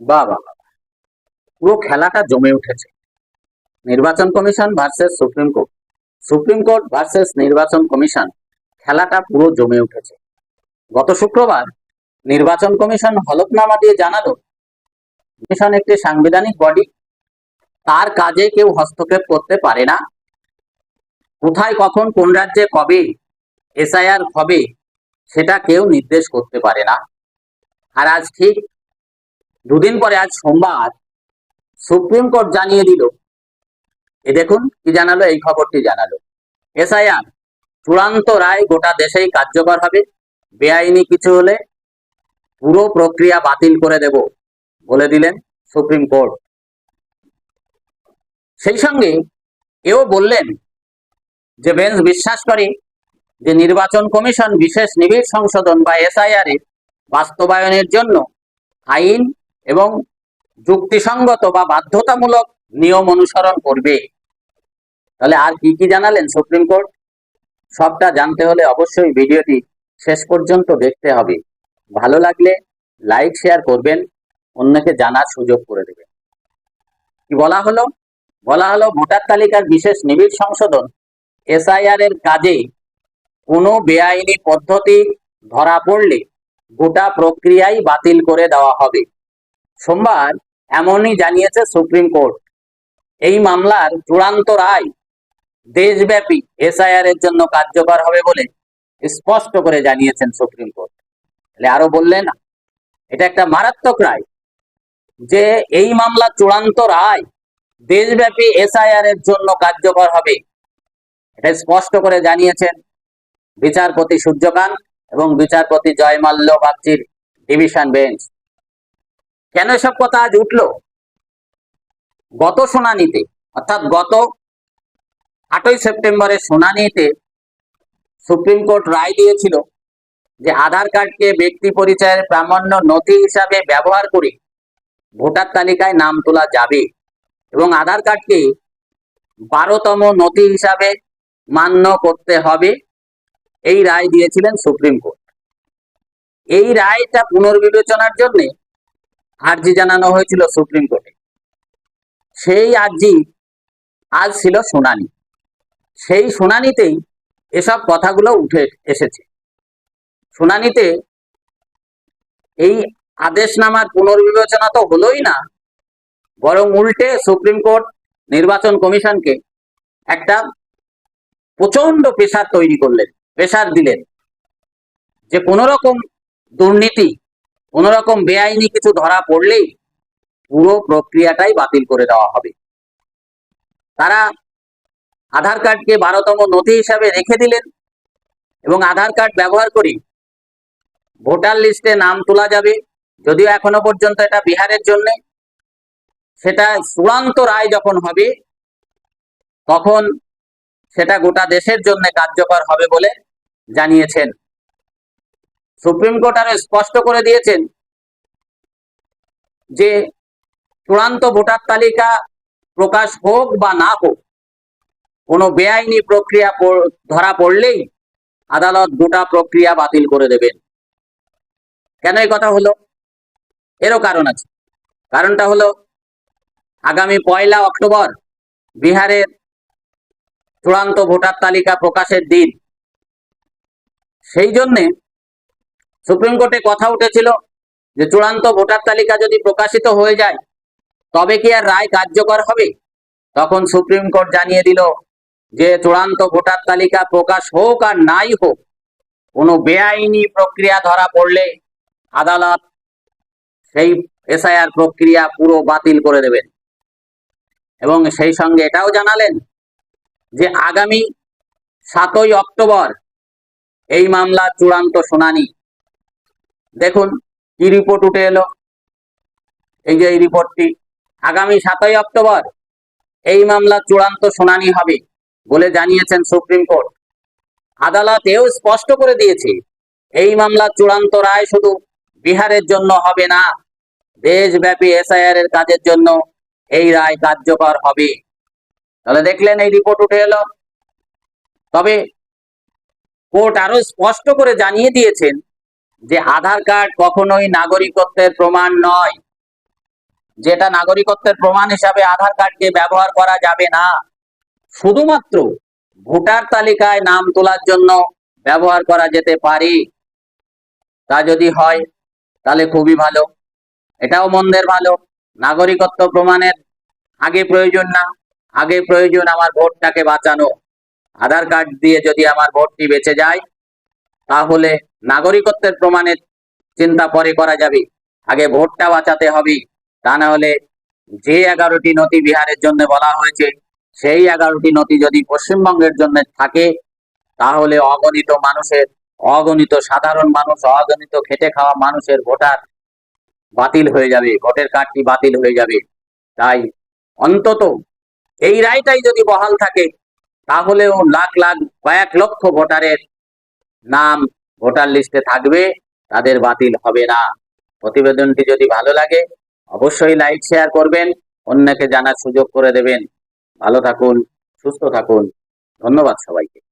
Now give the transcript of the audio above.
বাহ। পুরো খেলাটা জমে উঠেছে। নির্বাচন commission versus supreme court. Supreme court versus নির্বাচন কমিশন, খেলাটা পুরো জমে উঠেছে। গত শুক্রবার নির্বাচন কমিশন হলফনামা দিয়ে জানালো, কমিশন একটি সাংবিধানিক বডি তার কাজে কেউ হস্তক্ষেপ করতে পারে না। কোথায়, কখন, কোন রাজ্যে, কবে এসআইআর হবে, সেটা কেউ নির্দেশ করতে পারে না। আর আজ ঠিক দুদিন পরে আজ সোমবার সুপ্রিম কোর্ট জানিয়ে দিল। এ দেখুন কি জানালো, এই খবরটি জানালো। এসআইআর, চূড়ান্ত রায় গোটা দেশেই কার্যকর হবে, বেআইনি কিছু হলে পুরো প্রক্রিয়া বাতিল করে দেব বলে দিলেন সুপ্রিম কোর্ট। সেই সঙ্গে এও বললেন যে বেঞ্চ বিশ্বাস করে যে নির্বাচন কমিশন বিশেষ নিবিড় সংশোধন বা এসআইআর এর বাস্তবায়নের জন্য আইন এবং যুক্তিসঙ্গত বা বাধ্যতামূলক নিয়ম অনুসরণ করবে। তাহলে আর কি কি জানালেন সুপ্রিম কোর্ট? সবটা জানতে হলে অবশ্যই ভিডিওটি শেষ পর্যন্ত দেখতে হবে। ভালো লাগলে লাইক, শেয়ার করবেন, অন্যকে জানার সুযোগ করে দেবেন। কি বলা হলো? বলা হলো, ভোটার তালিকার বিশেষ নিবিড় সংশোধন এসআইআর এর কাজে কোনো বেআইনি পদ্ধতি ধরা পড়লে গোটা প্রক্রিয়াই বাতিল করে দেওয়া হবে। সোমবার এমনই জানিয়েছে সুপ্রিম কোর্ট। এই মামলার চূড়ান্ত রায় দেশব্যাপী এসআইআর এর জন্য কার্যকর হবে বলে স্পষ্ট করে জানিয়েছেন সুপ্রিম কোর্ট। তাহলে আরও বললেন এটা একটা মারাত্মক রায় যে এই মামলা চূড়ান্ত রায় দেশব্যাপী এসআইআর এর জন্য কার্যকর হবে। এটা স্পষ্ট করে জানিয়েছেন বিচারপতি সূর্যকান্ত এবং বিচারপতি জয়মাল্য বাগচির ডিভিশন বেঞ্চ। কেন এসব কথা আজ উঠল? গত শুনানিতে, অর্থাৎ গত আটই সেপ্টেম্বরের শুনানিতে সুপ্রিম কোর্ট রায় দিয়েছিল যে আধার কার্ডকে ব্যক্তি পরিচয়ের প্রামাণ্য নথি হিসাবে ব্যবহার করে ভোটার তালিকায় নাম তোলা যাবে এবং আধার কার্ডকে বারোতম নথি হিসাবে মান্য করতে হবে, এই রায় দিয়েছিলেন সুপ্রিম কোর্ট। এই রায়টা পুনর্বিবেচনার জন্য আর্জি জানানো হয়েছিল সুপ্রিম কোর্টে। সেই আর্জি আজ ছিল শুনানি। সেই শুনানিতেই এসব কথাগুলো উঠে এসেছে। শুনানিতে এই আদেশনামার পুনর্বিবেচনা তো হলোই না, বরং উল্টে সুপ্রিম কোর্ট, নির্বাচন কমিশনকে একটা প্রচণ্ড প্রেশার তৈরি করলেন প্রেশার দিলেন। যে কোনো রকম দুর্নীতি কোনো রকম বেআইনি কিছু ধরা পড়লেই পুরো প্রক্রিয়াটাই বাতিল করে দেওয়া হবে। তারা আধার কার্ডকে বারোতম নথি হিসাবে রেখে দিলেন এবং আধার কার্ড ব্যবহার করি ভোটার লিস্টে নাম তোলা যাবে। যদিও এখনও পর্যন্ত এটা বিহারের জন্য। সেটা চূড়ান্ত রায় যখন হবে, তখন সেটা গোটা দেশের জন্য কার্যকর হবে বলে জানিয়েছেন সুপ্রিম কোর্ট আরও স্পষ্ট করে দিয়েছেন যে চূড়ান্ত ভোটার তালিকা প্রকাশ হোক বা না হোক, কোনো বেআইনি প্রক্রিয়া ধরা পড়লেই আদালত গোটা প্রক্রিয়া বাতিল করে দেবেন। কেন এই কথা হলো? এরও কারণ আছে। কারণটা হলো, আগামী পয়লা অক্টোবর বিহারের চূড়ান্ত ভোটার তালিকা প্রকাশের দিন, সেই জন্যে সুপ্রিম কোর্টে কথা উঠেছিল যে চূড়ান্ত ভোটার তালিকা যদি প্রকাশিত হয়ে যায়, তবে কি আর রায় কার্যকর হবে? তখন সুপ্রিম কোর্ট জানিয়ে দিল যে চূড়ান্ত ভোটার তালিকা প্রকাশ হোক আর নাই হোক, কোনো বেআইনি প্রক্রিয়া ধরা পড়লে আদালত সেই এসআইআর প্রক্রিয়া পুরো বাতিল করে দেবেন। এবং সেই সঙ্গে এটাও জানালেন যে আগামী সাতই অক্টোবর এই মামলার চূড়ান্ত শুনানি দেখুন, কি রিপোর্ট উঠে এলো? এই যে এই রিপোর্টটি আগামী সাতই অক্টোবর এই মামলার চূড়ান্ত শুনানি হবে বলে জানিয়েছেন সুপ্রিম কোর্ট। আদালত এও স্পষ্ট করে দিয়েছে, এই মামলার চূড়ান্ত রায় শুধু বিহারের জন্য হবে না, দেশব্যাপী এসআইআর এর কাজের জন্য এই রায় কার্যকর হবে। তাহলে দেখলেন এই রিপোর্ট উঠে এলো। তবে কোর্ট আরও স্পষ্ট করে জানিয়ে দিয়েছেন যে আধার কার্ড কখনোই নাগরিকত্বের প্রমাণ নয়। যেটা নাগরিকত্বের প্রমাণ হিসাবে আধার কার্ডকে ব্যবহার করা যাবে না। শুধুমাত্র ভোটার তালিকায় নাম তোলার জন্য ব্যবহার করা যেতে পারে। তা যদি হয়, তাহলে খুবই ভালো। এটাও মন্দের ভালো। নাগরিকত্ব প্রমাণের আগে প্রয়োজন না। আগে প্রয়োজন আমার ভোটটাকে বাঁচানো। আধার কার্ড দিয়ে যদি আমার ভোটটি বেঁচে যায় তাহলে নাগরিকত্বের প্রমাণের চিন্তা পরে করা যাবে। আগে ভোটটা বাঁচাতে হবে। তা না হলে যে এগারোটি নথি বিহারের জন্য বলা হয়েছে, সেই এগারোটি নথি যদি পশ্চিমবঙ্গের জন্য থাকে, তাহলে অগণিত মানুষের, অগণিত সাধারণ মানুষ, অগণিত খেটে খাওয়া মানুষের ভোটার বাতিল হয়ে যাবে। ভোটের কার্ডটি বাতিল হয়ে যাবে। তাই অন্তত এই রায়টাই যদি বহাল থাকে, তাহলেও লাখ লাখ, কয়েক লক্ষ ভোটারের নাম ভোটার লিস্টে থাকবে, তাদের বাতিল হবে না। প্রতিবেদনটি যদি ভালো লাগে, অবশ্যই লাইক, শেয়ার করবেন, অন্যকে জানার সুযোগ করে দেবেন। ভালো থাকুন, সুস্থ থাকুন। ধন্যবাদ সবাইকে।